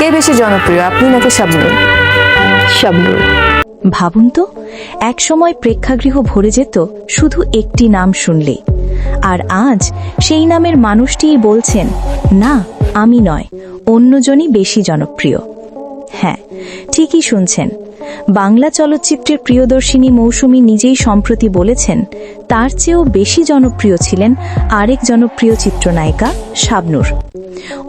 কে বেশি জনপ্রিয়, আপনি নাকি শাবনূর? শাবনুর। ভাবুন তো একসময় প্রেক্ষাগৃহ ভরে যেত শুধু একটি নাম শুনলে। আর আজ সেই নামের মানুষটিই বলছেন, না, আমি নয়, অন্যজনই বেশি জনপ্রিয়। হ্যাঁ ঠিকই শুনছেন। বাংলা চলচ্চিত্রের প্রিয়দর্শিনী মৌসুমী নিজেই সম্প্রতি বলেছেন, তার চেয়েও বেশি জনপ্রিয় ছিলেন আরেক জনপ্রিয় চিত্রনায়িকা শাবনূর।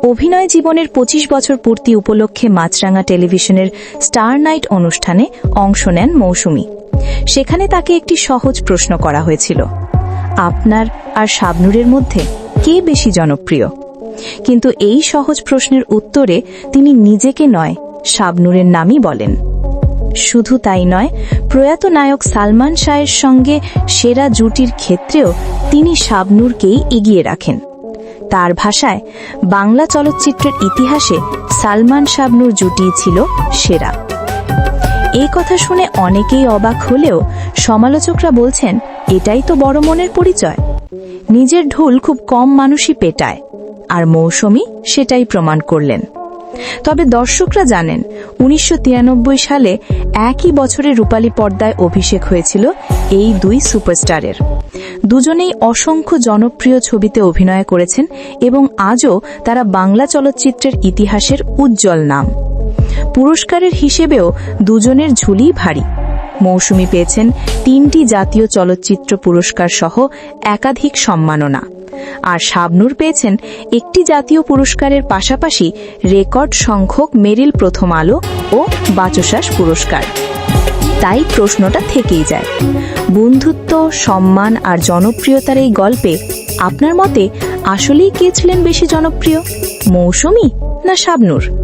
অভিনয় জীবনের ২৫ বছর পূর্তি উপলক্ষে মাছরাঙা টেলিভিশনের স্টার নাইট অনুষ্ঠানে অংশ নেন মৌসুমী। সেখানে তাকে একটি সহজ প্রশ্ন করা হয়েছিল, আপনার আর শাবনূরের মধ্যে কে বেশি জনপ্রিয়? কিন্তু এই সহজ প্রশ্নের উত্তরে তিনি নিজেকে নয়, শাবনূরের নামই বলেন। শুধু তাই নয়, প্রয়াত নায়ক সালমান শাহের সঙ্গে সেরা জুটির ক্ষেত্রেও তিনি শাবনুরকেই এগিয়ে রাখেন। তার ভাষায় বাংলা চলচ্চিত্রের ইতিহাসে সালমান শাবনুর জুটিই ছিল সেরা। এই কথা শুনে অনেকেই অবাক হলেও সমালোচকরা বলছেন, এটাই তো বড় মনের পরিচয়। নিজের ঢোল খুব কম মানুষই পেটায়, আর মৌসুমী সেটাই প্রমাণ করলেন। তবে দর্শকরা জানেন উনিশশো তিরানব্বই সালে একই বছরে রূপালী পর্দায় অভিষেক হয়েছিল এই দুই সুপারস্টারের। দুজনেই অসংখ্য জনপ্রিয় ছবিতে অভিনয় করেছেন এবং আজও তারা বাংলা চলচ্চিত্রের ইতিহাসের উজ্জ্বল নাম। পুরস্কারের হিসেবেও দুজনের ঝুলি ভারী। মৌসুমি পেয়েছেন তিনটি জাতীয় চলচ্চিত্র পুরস্কার সহ একাধিক সম্মাননা। আর শাবনুর পেয়েছেন একটি জাতীয় পুরস্কারের পাশাপাশি রেকর্ড সংখ্যক মেরিল প্রথম আলো ও বাচসাস পুরস্কার। তাই প্রশ্নটা থেকেই যায়। বন্ধুত্ব, সম্মান আর জনপ্রিয়তার এই গল্পে আপনার মতে আসলেই কে ছিলেন বেশি জনপ্রিয়, মৌসুমি না শাবনূর?